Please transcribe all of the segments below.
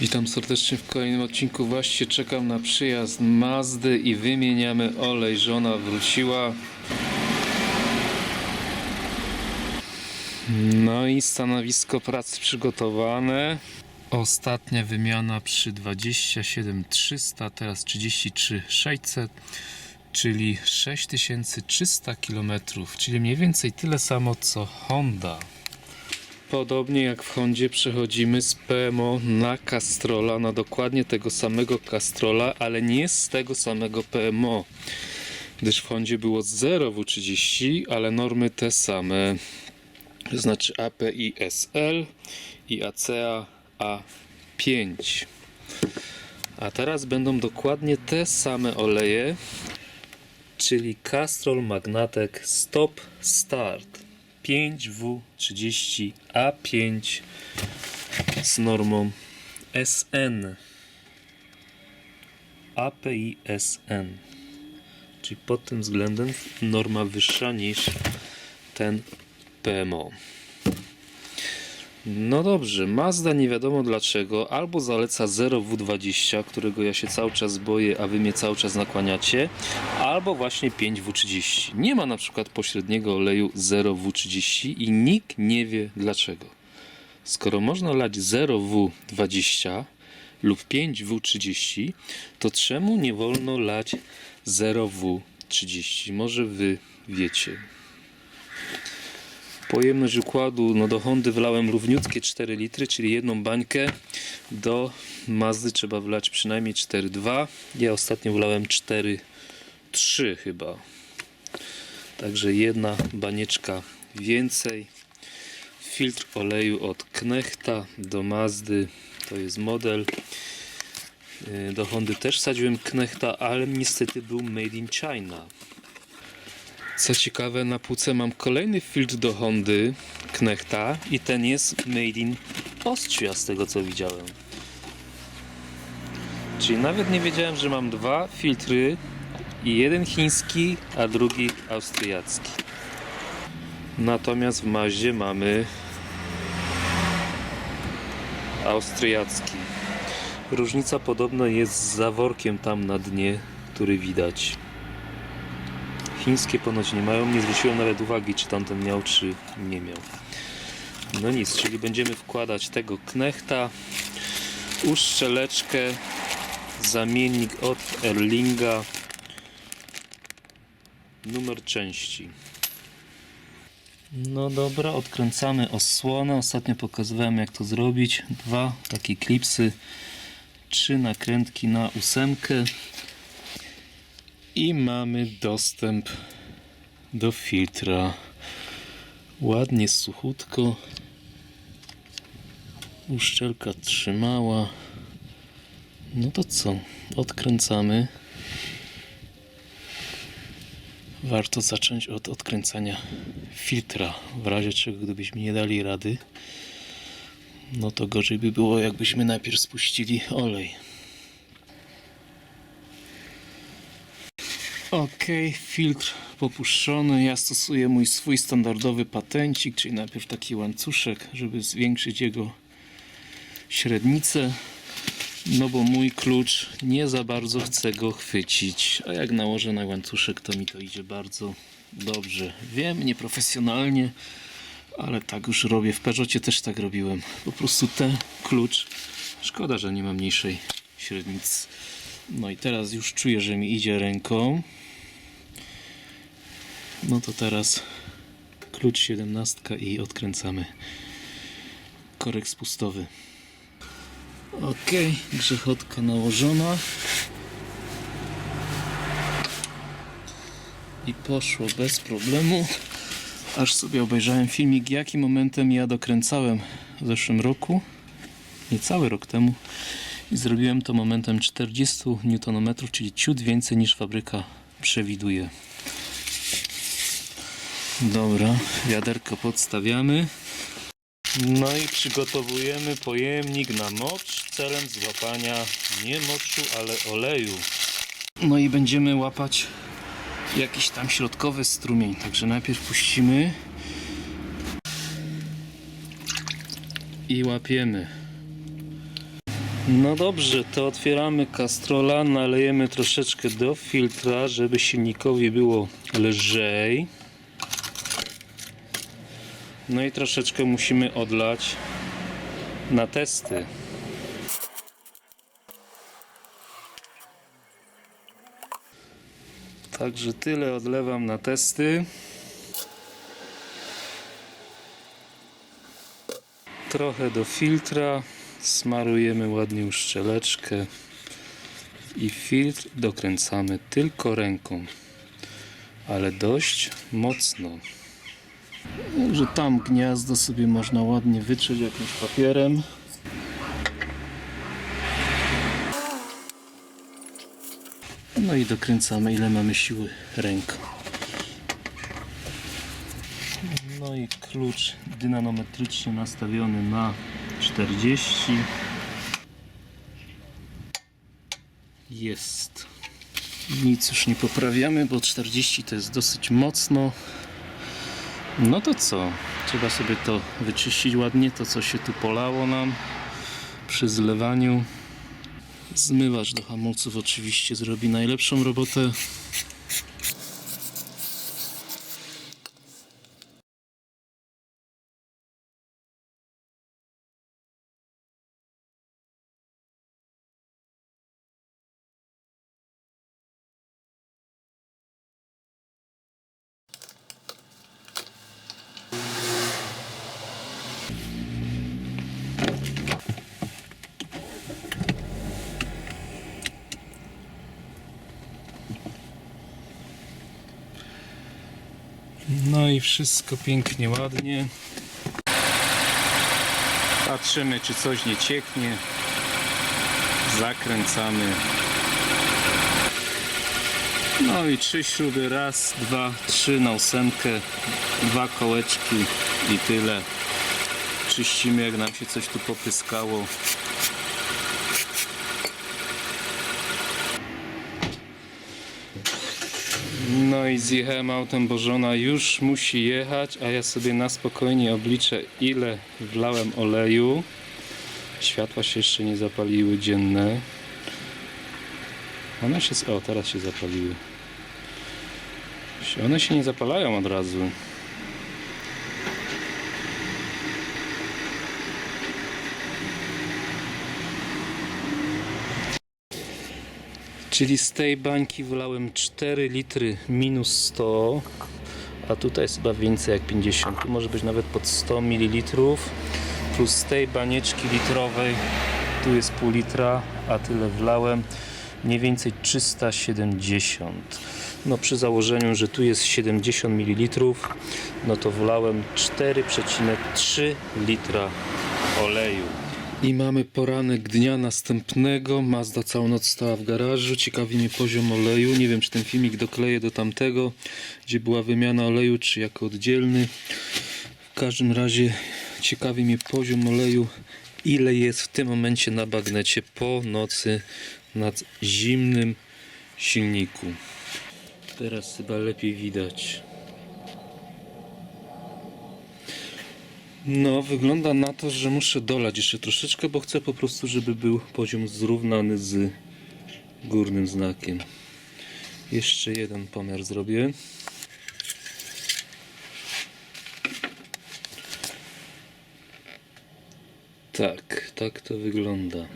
Witam serdecznie w kolejnym odcinku. Właśnie czekam na przyjazd Mazdy i wymieniamy olej. Żona wróciła. No i stanowisko pracy przygotowane. Ostatnia wymiana przy 27300, teraz 33600, czyli 6300 km, czyli mniej więcej tyle samo co Honda. Podobnie jak w Hondzie przechodzimy z PMO na Castrola, na dokładnie tego samego Castrola, ale nie z tego samego PMO. Gdyż w Hondzie było 0 W30, ale normy te same. To znaczy API SL i ACA A5. A teraz będą dokładnie te same oleje, czyli Castrol Magnatek Stop Start 5W30A5 z normą SN API SN czyli pod tym względem norma wyższa niż ten PMO no dobrze, Mazda nie wiadomo dlaczego albo zaleca 0W20, którego ja się cały czas boję, a wy mnie cały czas nakłaniacie, albo właśnie 5W30. Nie ma na przykład pośredniego oleju 0W30 i nikt nie wie dlaczego. Skoro można lać 0W20 lub 5W30, to czemu nie wolno lać 0W30? Może wy wiecie. Pojemność układu, no do Hondy wlałem równiutkie 4 litry, czyli jedną bańkę. Do Mazdy trzeba wlać przynajmniej 4,2. Ja ostatnio wlałem 4,3 chyba. Także jedna banieczka więcej. Filtr oleju od Knechta do Mazdy. To jest model. Yy, Do Hondy też wsadziłem Knechta, ale niestety był made in China. Co ciekawe, na półce mam kolejny filtr do Hondy Knechta i ten jest made in Austria z tego co widziałem. Czyli nawet nie wiedziałem, że mam dwa filtry i jeden chiński, a drugi austriacki. Natomiast w Maździe mamy austriacki. Różnica podobno jest z zaworkiem tam na dnie, który widać. Chińskie ponoć nie mają. Nie zwróciłem nawet uwagi, czy tamten miał, czy nie miał. No nic, czyli będziemy wkładać tego knechta, uszczeleczkę, zamiennik od Erlinga, numer części. No dobra, odkręcamy osłonę. Ostatnio pokazywałem jak to zrobić. Dwa takie klipsy, trzy nakrętki na ósemkę i mamy dostęp do filtra. Ładnie, suchutko. Uszczelka trzymała. No to co? Odkręcamy. Warto zacząć od odkręcania filtra. W razie czego, gdybyśmy nie dali rady, no to gorzej by było, jakbyśmy najpierw spuścili olej. Ok, filtr popuszczony. Ja stosuję mój swój standardowy patencik, czyli najpierw taki łańcuszek, żeby zwiększyć jego średnicę. No bo mój klucz nie za bardzo chce go chwycić, a jak nałożę na łańcuszek, to mi to idzie bardzo dobrze. Wiem, nieprofesjonalnie, ale tak już robię. W Peugeotie też tak robiłem. Po prostu ten klucz, szkoda, że nie ma mniejszej średnicy. No i teraz już czuję, że mi idzie ręką. No to teraz klucz 17 i odkręcamy korek spustowy. Ok, grzechotka nałożona. I poszło bez problemu. Aż sobie obejrzałem filmik, jakim momentem ja dokręcałem w zeszłym roku. Niecały rok temu. I zrobiłem to momentem 40 Nm, czyli ciut więcej niż fabryka przewiduje. Dobra, wiaderko podstawiamy. No i przygotowujemy pojemnik na mocz celem złapania nie moczu, ale oleju. No i będziemy łapać jakiś tam środkowy strumień. Także najpierw puścimy i łapiemy. No dobrze, to otwieramy kastrola, nalejemy troszeczkę do filtra, żeby silnikowi było lżej. No i troszeczkę musimy odlać na testy. Także tyle odlewam na testy. Trochę do filtra. Smarujemy ładnie uszczeleczkę. I filtr dokręcamy tylko ręką. Ale dość mocno. Także tam gniazdo sobie można ładnie wytrzeć jakimś papierem. No i dokręcamy ile mamy siły ręką. No i klucz dynanometrycznie nastawiony na 40. Jest. Nic już nie poprawiamy, bo 40 to jest dosyć mocno. No to co? Trzeba sobie to wyczyścić ładnie, to co się tu polało nam przy zlewaniu. Zmywacz do hamulców oczywiście zrobi najlepszą robotę. No wszystko pięknie, ładnie. Patrzymy, czy coś nie cieknie. Zakręcamy. No i trzy śruby. Raz, dwa, trzy na ósemkę. Dwa kołeczki i tyle. Czyścimy, jak nam się coś tu popyskało. No i zjechałem autem, bo żona już musi jechać, a ja sobie na spokojnie obliczę ile wlałem oleju. Światła się jeszcze nie zapaliły dzienne. One się, o teraz się zapaliły. One się nie zapalają od razu. Czyli z tej bańki wylałem 4 litry minus 100, a tutaj jest chyba więcej jak 50. Tu może być nawet pod 100 ml. Plus z tej banieczki litrowej tu jest pół litra, a tyle wlałem. Mniej więcej 370. No przy założeniu, że tu jest 70 ml, no to wlałem 4,3 litra oleju. I mamy poranek dnia następnego. Mazda całą noc stała w garażu. Ciekawi mnie poziom oleju. Nie wiem, czy ten filmik dokleję do tamtego, gdzie była wymiana oleju, czy jako oddzielny. W każdym razie ciekawi mnie poziom oleju, ile jest w tym momencie na bagnecie po nocy nad zimnym silniku. Teraz chyba lepiej widać. No, wygląda na to, że muszę dolać jeszcze troszeczkę, bo chcę po prostu, żeby był poziom zrównany z górnym znakiem. Jeszcze jeden pomiar zrobię. Tak, tak to wygląda.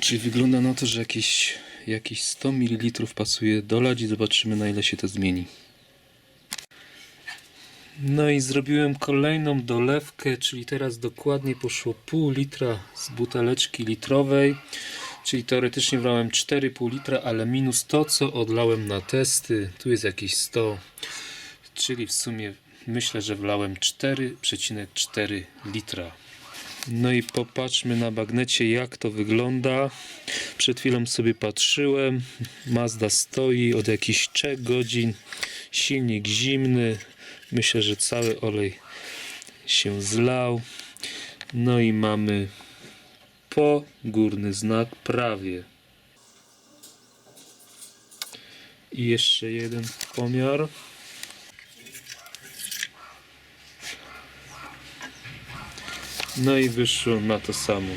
Czyli wygląda na to, że jakieś, jakieś 100 ml pasuje dolać i zobaczymy na ile się to zmieni. No i zrobiłem kolejną dolewkę, czyli teraz dokładnie poszło pół litra z buteleczki litrowej. Czyli teoretycznie wlałem 4,5 litra, ale minus to, co odlałem na testy. Tu jest jakieś 100, czyli w sumie myślę, że wlałem 4,4 litra. No i popatrzmy na bagnecie, jak to wygląda. Przed chwilą sobie patrzyłem. Mazda stoi od jakichś 3 godzin. Silnik zimny. Myślę, że cały olej się zlał. No i mamy po górny znak prawie. I jeszcze jeden pomiar. No i wyszło na to samo.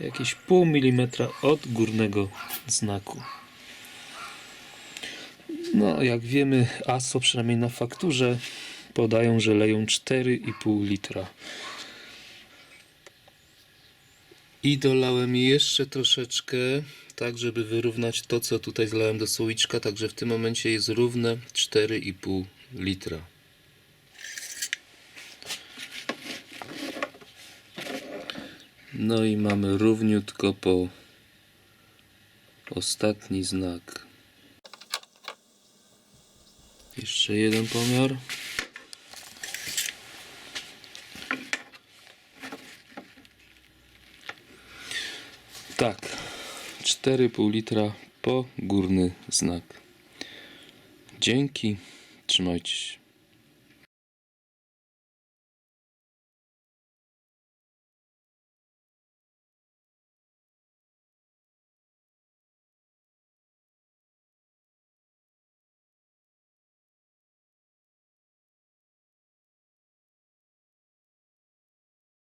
jakieś pół milimetra od górnego znaku. No, jak wiemy, ASO przynajmniej na fakturze podają, że leją 4,5 litra. I dolałem jeszcze troszeczkę, tak żeby wyrównać to, co tutaj zlałem do słoiczka, także w tym momencie jest równe 4,5 litra. No i mamy równiutko po ostatni znak. Jeszcze jeden pomiar. Tak, 4,5 litra po górny znak. Dzięki, trzymajcie się.